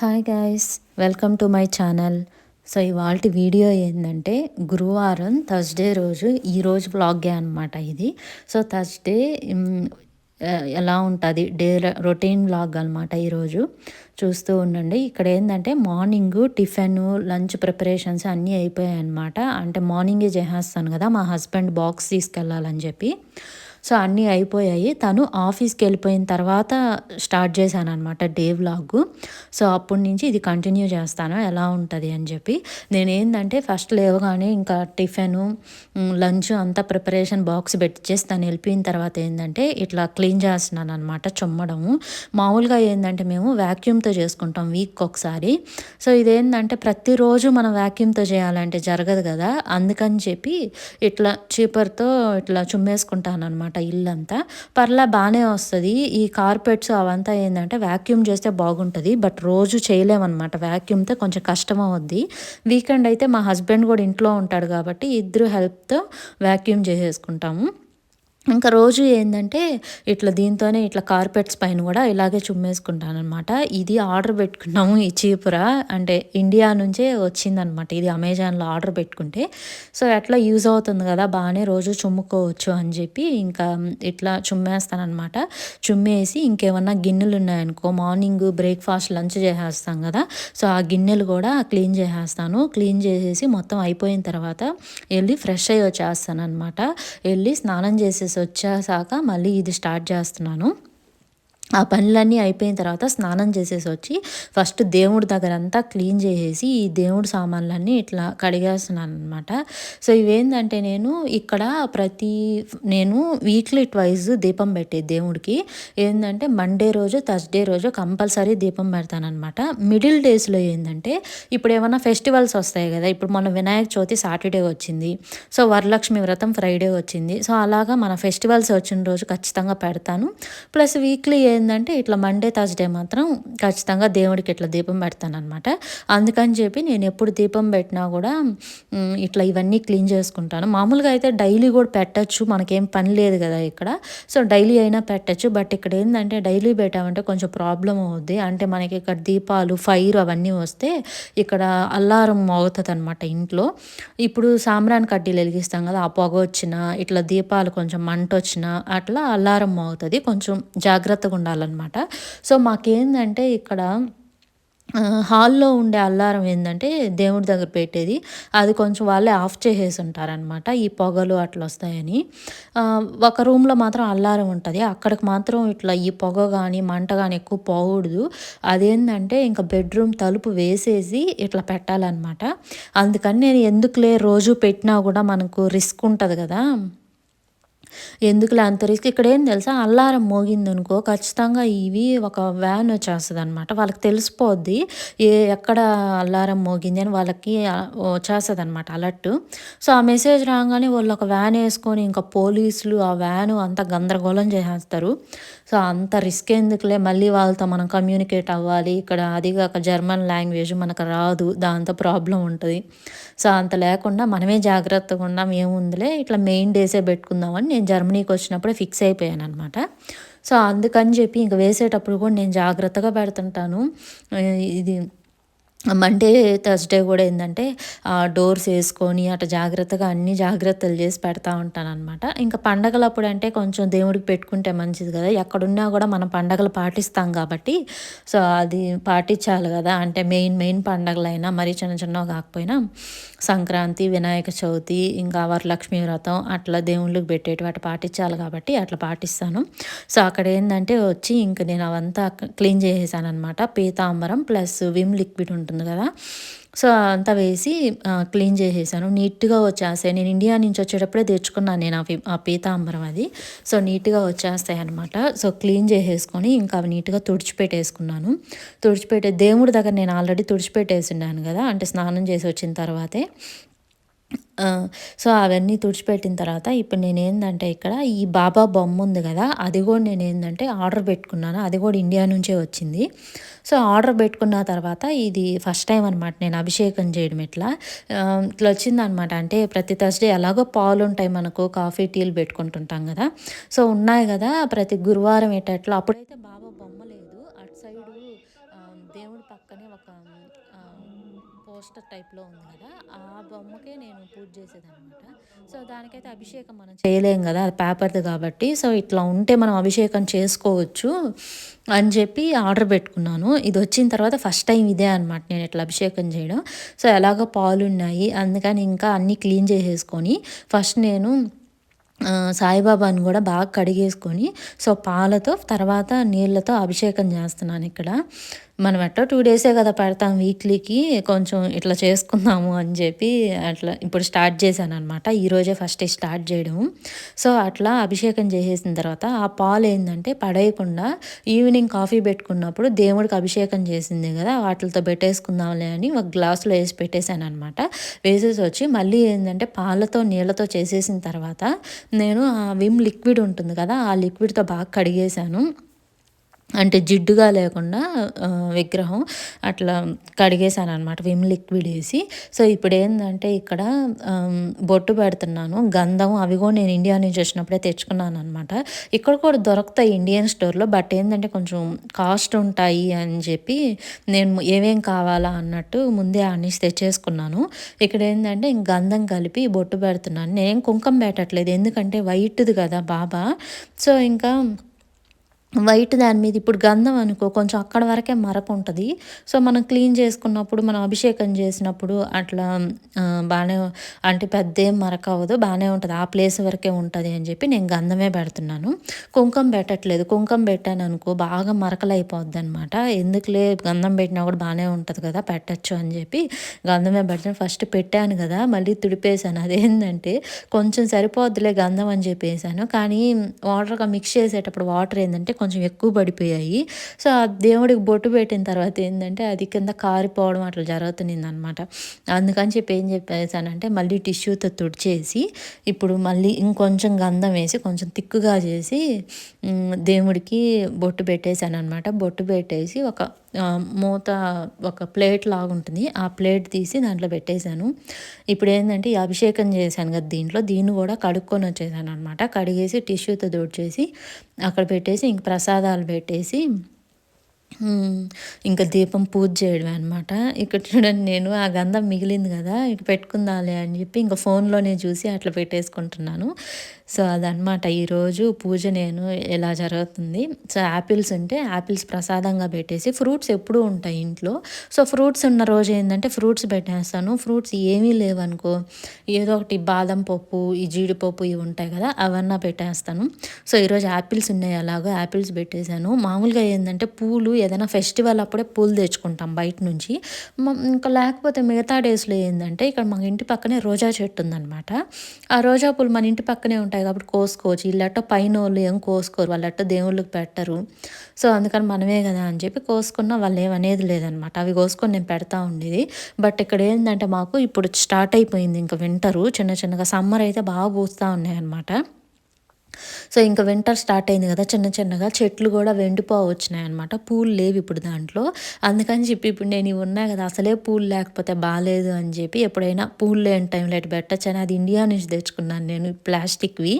Hi guys welcome to my channel so ఇవాళ video ఏంటంటే గురువారం థర్స్డే రోజు ఈరోజు వ్లాగే అనమాట ఇది. సో థర్స్డే ఎలా ఉంటుంది? డే రొటీన్ వ్లాగ్ అనమాట ఈరోజు చూస్తూ ఉండండి. ఇక్కడ ఏంటంటే మార్నింగ్ టిఫిన్ లంచ్ ప్రిపరేషన్స్ అన్నీ అయిపోయాయి అనమాట అంటే మార్నింగే చేసేస్తాను కదా మా హస్బెండ్ బాక్స్ తీసుకెళ్ళాలని చెప్పి. సో అన్నీ అయిపోయాయి. తను ఆఫీస్కి వెళ్ళిపోయిన తర్వాత స్టార్ట్ చేశాను అనమాట డే వ్లాగ్. సో అప్పటి నుంచి ఇది కంటిన్యూ చేస్తాను. ఎలా ఉంటుంది అని చెప్పి నేనేందంటే ఫస్ట్ లేవగానే ఇంకా టిఫిన్ లంచ్ అంతా ప్రిపరేషన్ బాక్స్ పెట్టిచ్చేసి తను వెళ్ళిపోయిన తర్వాత ఏంటంటే ఇట్లా క్లీన్ చేస్తున్నాను అనమాట చుమ్మడము. మామూలుగా ఏంటంటే మేము వ్యాక్యూమ్తో చేసుకుంటాం వీక్ ఒకసారి సో ఇదేంటంటే ప్రతిరోజు మనం వ్యాక్యూమ్తో చేయాలంటే జరగదు కదా. అందుకని చెప్పి ఇట్లా చీపర్తో ఇట్లా చుమ్మేసుకుంటాను అనమాట అనమాట ఇల్లంతా. పర్లా బాగానే వస్తుంది. ఈ కార్పెట్స్ అవంతా ఏంటంటే వ్యాక్యూమ్ చేస్తే బాగుంటుంది. బట్ రోజు చేయలేమన్నమాట. వ్యాక్యూమ్తో కొంచెం కష్టం అవుద్ది వీకెండ్ అయితే మా హస్బెండ్ కూడా ఇంట్లో ఉంటాడు కాబట్టి ఇద్దరు హెల్ప్తో వ్యాక్యూమ్ చేసేసుకుంటాము. ఇంకా రోజు ఏంటంటే ఇట్లా దీంతోనే ఇట్లా కార్పెట్స్ పైన కూడా ఇలాగే చుమ్మేసుకుంటానమాట ఇది ఆర్డర్ పెట్టుకున్నాము ఈ చీపుర. అంటే ఇండియా నుంచే వచ్చిందనమాట ఇది అమెజాన్లో ఆర్డర్ పెట్టుకుంటే. సో ఎట్లా యూజ్ అవుతుంది కదా బాగానే రోజు చుమ్ముకోవచ్చు అని చెప్పి ఇంకా ఇట్లా చుమ్మేస్తాను అనమాట చుమ్మేసి ఇంకేమన్నా గిన్నెలు ఉన్నాయనుకో మార్నింగ్ బ్రేక్ఫాస్ట్ లంచ్ చేసేస్తాం కదా సో ఆ గిన్నెలు కూడా క్లీన్ చేసేస్తాను. క్లీన్ చేసేసి మొత్తం అయిపోయిన తర్వాత వెళ్ళి ఫ్రెష్ అయ్యి వచ్చేస్తాను అనమాట వెళ్ళి స్నానం చేసేసి వచ్చేసాక మళ్ళీ ఇది స్టార్ట్ చేస్తున్నాను. ఆ పనులన్నీ అయిపోయిన తర్వాత స్నానం చేసేసి వచ్చి ఫస్ట్ దేవుడి దగ్గర అంతా క్లీన్ చేసేసి ఈ దేవుడి సామాన్లన్నీ ఇట్లా కడిగేస్తున్నాను అనమాట సో ఇవేంటంటే నేను ఇక్కడ ప్రతి నేను వీక్లీ ట్వైజ్ దీపం పెట్టే దేవుడికి ఏంటంటే మండే రోజు థర్స్డే రోజు కంపల్సరీ దీపం పెడతానమాట మిడిల్ డేస్లో ఏంటంటే ఇప్పుడు ఏమైనా ఫెస్టివల్స్ వస్తాయి కదా ఇప్పుడు మన వినాయక చవితి సాటర్డే వచ్చింది. సో వరలక్ష్మి వ్రతం ఫ్రైడే వచ్చింది. సో అలాగా మన ఫెస్టివల్స్ వచ్చిన రోజు ఖచ్చితంగా పెడతాను. ప్లస్ వీక్లీ ఏంటంటే ఇట్లా మండే థర్స్డే మాత్రం ఖచ్చితంగా దేవుడికి ఇట్లా దీపం పెడతానమాట అందుకని చెప్పి నేను ఎప్పుడు దీపం పెట్టినా కూడా ఇట్లా ఇవన్నీ క్లీన్ చేసుకుంటాను. మామూలుగా అయితే డైలీ కూడా పెట్టచ్చు మనకేం పని లేదు కదా ఇక్కడ. సో డైలీ అయినా పెట్టచ్చు. బట్ ఇక్కడ ఏంటంటే డైలీ పెట్టామంటే కొంచెం ప్రాబ్లం అవుద్ది. అంటే మనకి ఇక్కడ దీపాలు ఫైర్ అవన్నీ వస్తే ఇక్కడ అల్లారం అవుతుంది అనమాట ఇంట్లో. ఇప్పుడు సాంబ్రాన్ కడ్డీలు వెలిగిస్తాం కదా ఆ పొగ వచ్చిన ఇట్లా దీపాలు కొంచెం మంట వచ్చిన అట్లా అల్లారం అవుతుంది కొంచెం జాగ్రత్తగా ఉండాలి. ఉండాలన్నమాట. సో మాకేందంటే ఇక్కడ హాల్లో ఉండే అల్లారం ఏంటంటే దేవుడి దగ్గర పెట్టేది. అది కొంచెం వాళ్ళే ఆఫ్ చేసేసి ఉంటారనమాట ఈ పొగలు అట్లా వస్తాయని ఒక రూమ్లో మాత్రం అల్లారం ఉంటుంది. అక్కడికి మాత్రం ఇట్లా ఈ పొగ కానీ మంట కానీ ఎక్కువ పోకూడదు. అదేంటంటే ఇంకా బెడ్రూమ్ తలుపు వేసేసి ఇట్లా పెట్టాలన్నమాట. అందుకని నేను ఎందుకులే రోజు పెట్టినా కూడా మనకు రిస్క్ ఉంటుంది కదా. ఎందుకులే అంత రిస్క్? ఇక్కడ ఏం తెలుసా? అల్లారం మోగిందనుకో ఖచ్చితంగా ఇవి ఒక వ్యాన్ వచ్చేస్తుంది అనమాట వాళ్ళకి తెలిసిపోద్ది ఏ ఎక్కడ అల్లారం మోగింది అని వాళ్ళకి వచ్చేస్తుంది అనమాట అలర్ట్ సో ఆ మెసేజ్ రాగానే వాళ్ళు ఒక వ్యాన్ వేసుకొని ఇంకా పోలీసులు ఆ వ్యాను అంత గందరగోళం చేసేస్తారు. సో అంత రిస్క్ ఎందుకులే? మళ్ళీ వాళ్ళతో మనం కమ్యూనికేట్ అవ్వాలి. ఇక్కడ అది కాక జర్మన్ లాంగ్వేజ్ మనకు రాదు. దాంతో ప్రాబ్లం ఉంటుంది. సో అంత లేకుండా మనమే జాగ్రత్తగా ఉన్నాం ఏముందిలే ఇట్లా మెయిన్ డేసే పెట్టుకుందామని నేను జర్మనీకి వచ్చినప్పుడే ఫిక్స్ అయిపోయాను అనమాట సో అందుకని చెప్పి ఇంక వేసేటప్పుడు కూడా నేను జాగ్రత్తగా పెడుతుంటాను. ఇది మండే థర్స్డే కూడా ఏంటంటే డోర్స్ వేసుకొని అట్లా జాగ్రత్తగా అన్ని జాగ్రత్తలు చేసి పెడతా ఉంటాను అనమాట ఇంకా పండగలప్పుడు అంటే కొంచెం దేవుడికి పెట్టుకుంటే మంచిది కదా. ఎక్కడున్నా కూడా మనం పండగలు పాటిస్తాం కాబట్టి సో అది పాటించాలి కదా. అంటే మెయిన్ మెయిన్ పండగలైనా మరీ చిన్న చిన్నవి కాకపోయినా సంక్రాంతి వినాయక చవితి ఇంకా వరలక్ష్మి వ్రతం అట్లా దేవుళ్ళకి పెట్టేటి వాటి పాటించాలి కాబట్టి అట్లా పాటిస్తాను. సో అక్కడ ఏంటంటే వచ్చి ఇంక నేను అవంతా క్లీన్ చేసేసాను అనమాట పీతాంబరం ప్లస్ విమ్ లిక్విడ్ ఉంటుంది ఉంటుంది కదా. సో అంతా వేసి క్లీన్ చేసేసాను. నీట్గా వచ్చేస్తాయి. నేను ఇండియా నుంచి వచ్చేటప్పుడే తెచ్చుకున్నాను నేను అవి ఆ పీతాంబరం అది. సో నీట్గా వచ్చేస్తాయి అనమాట సో క్లీన్ చేసేసుకొని ఇంకా అవి నీట్గా తుడిచిపెట్టేసుకున్నాను. తుడిచిపెట్టే దేవుడి దగ్గర నేను ఆల్రెడీ తుడిచిపెట్టేసి కదా. అంటే స్నానం చేసి వచ్చిన తర్వాతే. సో అవన్నీ తుడిచిపెట్టిన తర్వాత ఇప్పుడు నేను ఏంటంటే ఇక్కడ ఈ బాబా బొమ్మ ఉంది కదా అది కూడా నేను ఏంటంటే ఆర్డర్ పెట్టుకున్నాను. అది కూడా ఇండియా నుంచే వచ్చింది. సో ఆర్డర్ పెట్టుకున్న తర్వాత ఇది ఫస్ట్ టైం అనమాట నేను అభిషేకం చేయడం ఇట్లా ఇట్లా వచ్చిందనమాట అంటే ప్రతి థర్స్డే ఎలాగో పాలు ఉంటాయి మనకు కాఫీ టీలు పెట్టుకుంటుంటాం కదా. సో ఉన్నాయి కదా ప్రతి గురువారం ఎట్లా అప్పుడైతే బాబా పోస్టర్ టైప్లో ఉంది కదా ఆ బొమ్మకే నేను పూజ చేసేదనమాట సో దానికైతే అభిషేకం మనం చేయలేం కదా అది పేపర్ది కాబట్టి. సో ఇట్లా ఉంటే మనం అభిషేకం చేసుకోవచ్చు అని చెప్పి ఆర్డర్ పెట్టుకున్నాను. ఇది వచ్చిన తర్వాత ఫస్ట్ టైం ఇదే అనమాట నేను ఇట్లా అభిషేకం చేయడం. సో ఎలాగో పాలు ఉన్నాయి అందుకని ఇంకా అన్నీ క్లీన్ చేసేసుకొని ఫస్ట్ నేను సాయిబాబాను సాయిబాబాని కూడా బాగా కడిగేసుకొని సో పాలతో తర్వాత నీళ్ళతో అభిషేకం చేస్తున్నాను ఇక్కడ. మనం ఎట్టో టూ డేసే కదా పెడతాం వీక్లీకి కొంచెం ఇట్లా చేసుకుందాము అని చెప్పి అట్లా ఇప్పుడు స్టార్ట్ చేశాను అనమాట ఈరోజే ఫస్ట్ స్టార్ట్ చేయడం. సో అట్లా అభిషేకం చేసేసిన తర్వాత ఆ పాలు ఏంటంటే పడేయకుండా ఈవినింగ్ కాఫీ పెట్టుకున్నప్పుడు దేవుడికి అభిషేకం చేసింది కదా వాటితో పెట్టేసుకుందాంలే అని ఒక గ్లాసులో వేసి పెట్టేశాను అనమాట వేసేసి వచ్చి మళ్ళీ ఏంటంటే పాలతో నీళ్ళతో చేసేసిన తర్వాత నేను ఆ విమ్ లిక్విడ్ ఉంటుంది కదా ఆ లిక్విడ్తో బాగా కడిగేశాను. అంటే జిడ్డుగా లేకుండా విగ్రహం అట్లా కడిగేశాను అనమాట విమ్ లిక్విడ్ వేసి. సో ఇప్పుడు ఏంటంటే ఇక్కడ బొట్టు పెడుతున్నాను గంధం అవి కూడా నేను ఇండియా నుంచి వచ్చినప్పుడే తెచ్చుకున్నాను అనమాట ఇక్కడ కూడా దొరుకుతాయి ఇండియన్ స్టోర్లో బట్ ఏంటంటే కొంచెం కాస్ట్ ఉంటాయి అని చెప్పి నేను ఏమేం కావాలా అన్నట్టు ముందే అన్నిసి తెచ్చేసుకున్నాను. ఇక్కడ ఏంటంటే ఇంక గంధం కలిపి బొట్టు పెడుతున్నాను. నేను కుంకం పెట్టట్లేదు ఎందుకంటే వైట్ది కదా బాబా. సో ఇంకా వైట్ దాని మీద ఇప్పుడు గంధం అనుకో కొంచెం అక్కడ వరకే మరక ఉంటుంది. సో మనం క్లీన్ చేసుకున్నప్పుడు మనం అభిషేకం చేసినప్పుడు అట్లా బాగానే అంటే పెద్ద ఏం మరక అవ్వదు బాగానే ఉంటుంది. ఆ ప్లేస్ వరకే ఉంటుంది అని చెప్పి నేను గంధమే పెడుతున్నాను. కుంకం పెట్టట్లేదు. కుంకం పెట్టాను అనుకో బాగా మరకలు అయిపోద్ది అనమాట ఎందుకులే గంధం పెట్టినా కూడా బాగానే ఉంటుంది కదా పెట్టచ్చు అని చెప్పి గంధమే పెడతాను ఫస్ట్ పెట్టాను కదా మళ్ళీ తుడిపేశాను. అదేంటంటే కొంచెం సరిపోద్దులే గంధం అని చెప్పేసాను కానీ వాటర్గా మిక్స్ చేసేటప్పుడు వాటర్ ఏంటంటే కొంచెం ఎక్కువ పడిపోయాయి. సో ఆ దేవుడికి బొట్టు పెట్టిన తర్వాత ఏంటంటే అది కింద కారిపోవడం అట్లా జరుగుతుంది అనమాట అందుకని చెప్పి ఏం చెప్పేసానంటే మళ్ళీ టిష్యూతో తుడిచేసి ఇప్పుడు మళ్ళీ ఇంకొంచెం గంధం వేసి కొంచెం తిక్కుగా చేసి దేవుడికి బొట్టు పెట్టేశాను అనమాట బొట్టు పెట్టేసి ఒక మూత ఒక ప్లేట్ లాగా ఉంటుంది. ఆ ప్లేట్ తీసి దాంట్లో పెట్టేశాను. ఇప్పుడు ఏంటంటే అభిషేకం చేశాను కదా దీంట్లో దీన్ని కూడా కడుక్కొని వచ్చేసాను అనమాట కడిగేసి టిష్యూతో దూడ్చేసి అక్కడ పెట్టేసి ఇంక ప్రసాదాలు పెట్టేసి ఇంకా దీపం పూజ చేయడమే అనమాట ఇక్కడ చూడండి నేను ఆ గంధం మిగిలింది కదా ఇక పెట్టుకుందాలే అని చెప్పి ఇంకా ఫోన్లోనే చూసి అట్లా పెట్టేసుకుంటున్నాను. సో అదనమాట ఈరోజు పూజ నేను ఎలా జరుగుతుంది? సో యాపిల్స్ ఉంటే యాపిల్స్ ప్రసాదంగా పెట్టేసి ఫ్రూట్స్ ఎప్పుడూ ఉంటాయి ఇంట్లో. సో ఫ్రూట్స్ ఉన్న రోజు ఏంటంటే ఫ్రూట్స్ పెట్టేస్తాను. ఫ్రూట్స్ ఏమీ లేవనుకో ఏదో ఒకటి బాదం పప్పు ఈ జీడిపప్పు ఇవి ఉంటాయి కదా అవన్నీ పెట్టేస్తాను. సో ఈరోజు యాపిల్స్ ఉన్నాయి అలాగో యాపిల్స్ పెట్టేశాను. మామూలుగా ఏంటంటే పూలు ఏదైనా ఫెస్టివల్ అప్పుడే పూలు తెచ్చుకుంటాం బయట నుంచి. ఇంకా లేకపోతే మిగతా డేస్లో ఏంటంటే ఇక్కడ మా ఇంటి పక్కనే రోజా చెట్టు ఉందన్నమాట. ఆ రోజా పూలు మన ఇంటి పక్కనే ఉంటాయి కాబట్టి కోసుకోవచ్చు. వీళ్ళట్ట పైన వాళ్ళు ఏం కోసుకోరు. వాళ్ళట్ట దేవుళ్ళకి పెట్టరు. సో అందుకని మనమే కదా అని చెప్పి కోసుకున్నా వాళ్ళు ఏమనేది లేదనమాట. అవి కోసుకొని నేను పెడతా ఉండేది. బట్ ఇక్కడ ఏంటంటే మాకు ఇప్పుడు స్టార్ట్ అయిపోయింది ఇంకా వింటరు. చిన్న చిన్నగా సమ్మర్ అయితే బాగా పూస్తూ ఉన్నాయన్నమాట. సో ఇంకా వింటర్ స్టార్ట్ అయింది కదా చిన్న చిన్నగా చెట్లు కూడా వెండిపోవ వచ్చినాయి అనమాట పూలు లేవు ఇప్పుడు దాంట్లో. అందుకని చెప్పి ఇప్పుడు నేను ఇవి ఉన్నాయి కదా అసలే పూలు లేకపోతే బాగాలేదు అని చెప్పి ఎప్పుడైనా పూలు లేని టైంలో ఇటు పెట్టచ్చని అది ఇండియా నుంచి తెచ్చుకున్నాను నేను ప్లాస్టిక్వి.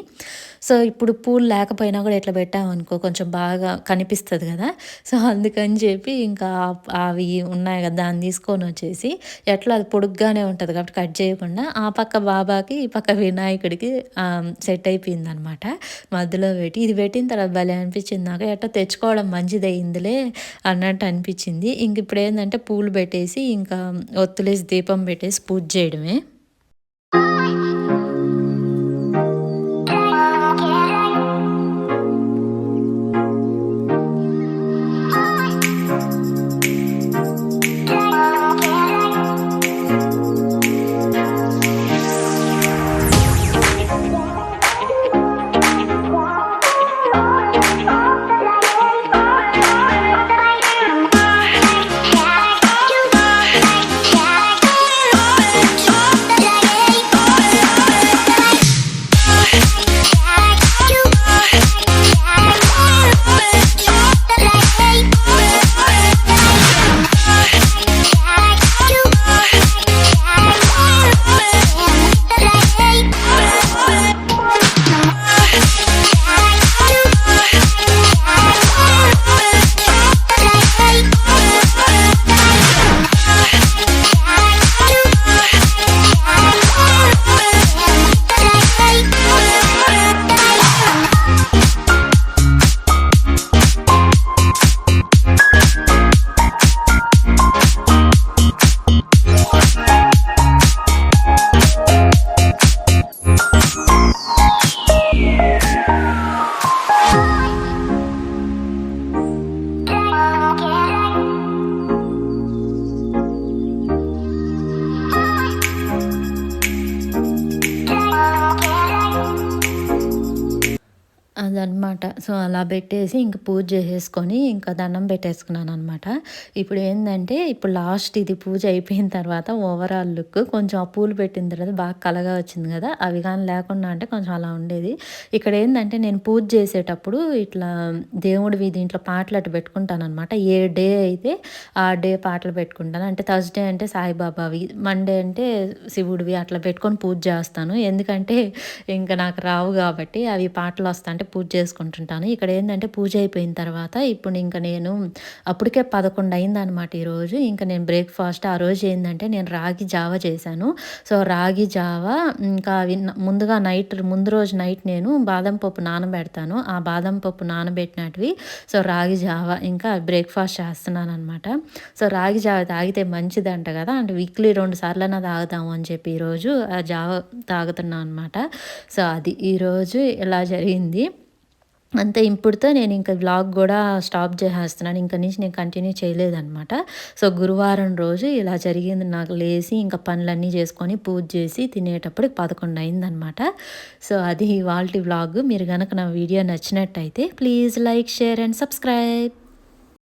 సో ఇప్పుడు పూలు లేకపోయినా కూడా ఇట్లా పెట్టామనుకో కొంచెం బాగా కనిపిస్తుంది కదా. సో అందుకని చెప్పి ఇంకా అవి ఉన్నాయి కదా దాన్ని తీసుకొని వచ్చేసి ఎట్లా అది పొడుగ్గానే ఉంటుంది కాబట్టి కట్ చేయకుండా ఆ పక్క బాబాకి ఈ పక్క వినాయకుడికి సెట్ అయిపోయింది అనమాట మధ్యలో పెట్టి ఇది పెట్టిన తర్వాత భలే అనిపించింది. నాకు ఎట్టా తెచ్చుకోవడం మంచిదే ఇందులే అన్నట్టు అనిపించింది. ఇంక ఇప్పుడు ఏంటంటే పూలు పెట్టేసి ఇంకా ఒత్తులేసి దీపం పెట్టేసి పూజ చేయడమే. అనమాట. సో అలా పెట్టేసి ఇంక పూజ చేసేసుకొని ఇంకా దండం పెట్టేసుకున్నాను అనమాట ఇప్పుడు ఏంటంటే ఇప్పుడు లాస్ట్ ఇది పూజ అయిపోయిన తర్వాత ఓవరాల్ లుక్ కొంచెం ఆ పూలు పెట్టిన తర్వాత బాగా కలగా వచ్చింది కదా అవి కానీ లేకుండా అంటే కొంచెం అలా ఉండేది. ఇక్కడ ఏంటంటే నేను పూజ చేసేటప్పుడు ఇట్లా దేవుడివి దీంట్లో పాటలు అటు పెట్టుకుంటాను అనమాట ఏ డే అయితే ఆ డే పాటలు పెట్టుకుంటాను. అంటే థర్స్డే అంటే సాయిబాబావి మండే అంటే శివుడివి అట్లా పెట్టుకొని పూజ చేస్తాను. ఎందుకంటే ఇంకా నాకు రావు కాబట్టి అవి పాటలు వస్తా అంటే పూజ చేసుకుంటాను. చేసుకుంటుంటాను ఇక్కడ ఏంటంటే పూజ అయిపోయిన తర్వాత ఇప్పుడు ఇంకా నేను అప్పటికే పదకొండు అయిందనమాట ఈరోజు ఇంకా నేను బ్రేక్ఫాస్ట్ ఆ రోజు ఏంటంటే నేను రాగి జావ చేశాను. సో రాగి జావ ఇంకా అవి ముందుగా నైట్ ముందు రోజు నైట్ నేను బాదం పప్పు నానబెడతాను. ఆ బాదం పప్పు నానబెట్టినటివి సో రాగి జావ ఇంకా బ్రేక్ఫాస్ట్ చేస్తున్నాను అనమాట సో రాగి జావ తాగితే మంచిదంట కదా. అంటే వీక్లీ రెండు సార్లైనా తాగుతాము అని చెప్పి ఈరోజు ఆ జావ తాగుతున్నాను అనమాట సో అది ఈరోజు ఇలా జరిగింది. అంతే ఇప్పుడుతో నేను ఇంకా బ్లాగ్ కూడా స్టాప్ చేసేస్తున్నాను. ఇంకా నుంచి నేను కంటిన్యూ చేయలేదనమాట సో గురువారం రోజు ఇలా జరిగింది. నాకు లేచి ఇంకా పనులన్నీ చేసుకొని పూజ చేసి తినేటప్పుడు పదకొండు అయిందనమాట సో అది వాళ్ళ బ్లాగ్ మీరు కనుక నా వీడియో నచ్చినట్టయితే please like share and subscribe.